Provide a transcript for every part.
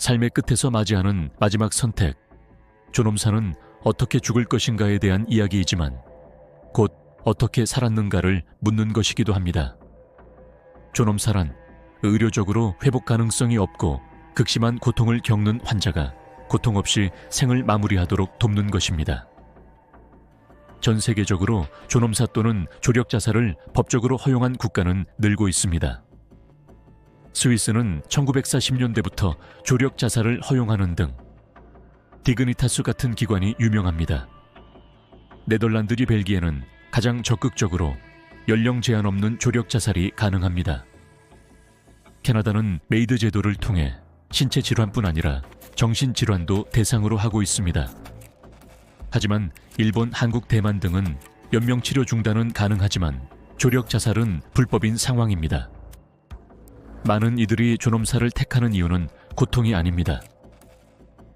삶의 끝에서 맞이하는 마지막 선택. 존엄사는 어떻게 죽을 것인가에 대한 이야기이지만 곧 어떻게 살았는가를 묻는 것이기도 합니다. 존엄사란 의료적으로 회복 가능성이 없고 극심한 고통을 겪는 환자가 고통 없이 생을 마무리하도록 돕는 것입니다. 전 세계적으로 존엄사 또는 조력 자살을 법적으로 허용한 국가는 늘고 있습니다. 스위스는 1940년대부터 조력 자살을 허용하는 등 디그니타스 같은 기관이 유명합니다. 네덜란드리 벨기에는 가장 적극적으로 연령 제한 없는 조력 자살이 가능합니다. 캐나다는 메이드 제도를 통해 신체 질환뿐 아니라 정신 질환도 대상으로 하고 있습니다. 하지만 일본, 한국, 대만 등은 연명 치료 중단은 가능하지만 조력 자살은 불법인 상황입니다. 많은 이들이 존엄사를 택하는 이유는 고통이 아닙니다.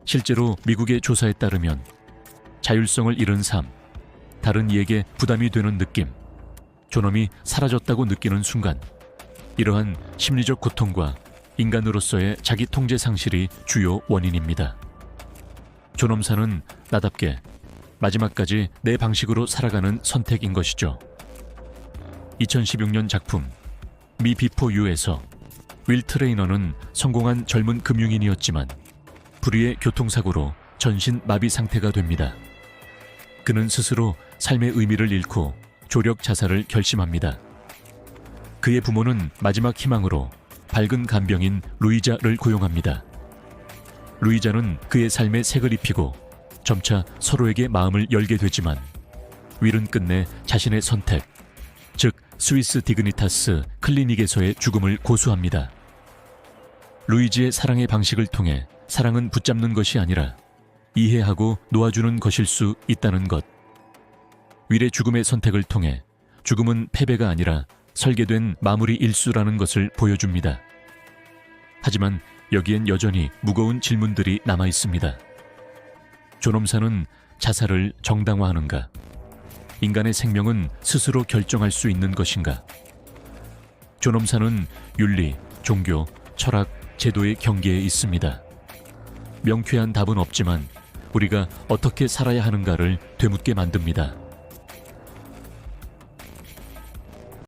실제로 미국의 조사에 따르면 자율성을 잃은 삶, 다른 이에게 부담이 되는 느낌, 존엄이 사라졌다고 느끼는 순간, 이러한 심리적 고통과 인간으로서의 자기 통제 상실이 주요 원인입니다. 존엄사는 나답게 마지막까지 내 방식으로 살아가는 선택인 것이죠. 2016년 작품 미 비포 유에서 윌 트레이너는 성공한 젊은 금융인이었지만 불의의 교통사고로 전신 마비 상태가 됩니다. 그는 스스로 삶의 의미를 잃고 조력 자살을 결심합니다. 그의 부모는 마지막 희망으로 밝은 간병인 루이자를 고용합니다. 루이자는 그의 삶에 색을 입히고 점차 서로에게 마음을 열게 되지만 윌은 끝내 자신의 선택, 즉 스위스 디그니타스 클리닉에서의 죽음을 고수합니다. 루이지의 사랑의 방식을 통해 사랑은 붙잡는 것이 아니라 이해하고 놓아주는 것일 수 있다는 것. 윌의 죽음의 선택을 통해 죽음은 패배가 아니라 설계된 마무리 일수라는 것을 보여줍니다. 하지만 여기엔 여전히 무거운 질문들이 남아 있습니다. 존엄사는 자살을 정당화하는가? 인간의 생명은 스스로 결정할 수 있는 것인가? 존엄사는 윤리, 종교, 철학, 제도의 경계에 있습니다. 명쾌한 답은 없지만 우리가 어떻게 살아야 하는가를 되묻게 만듭니다.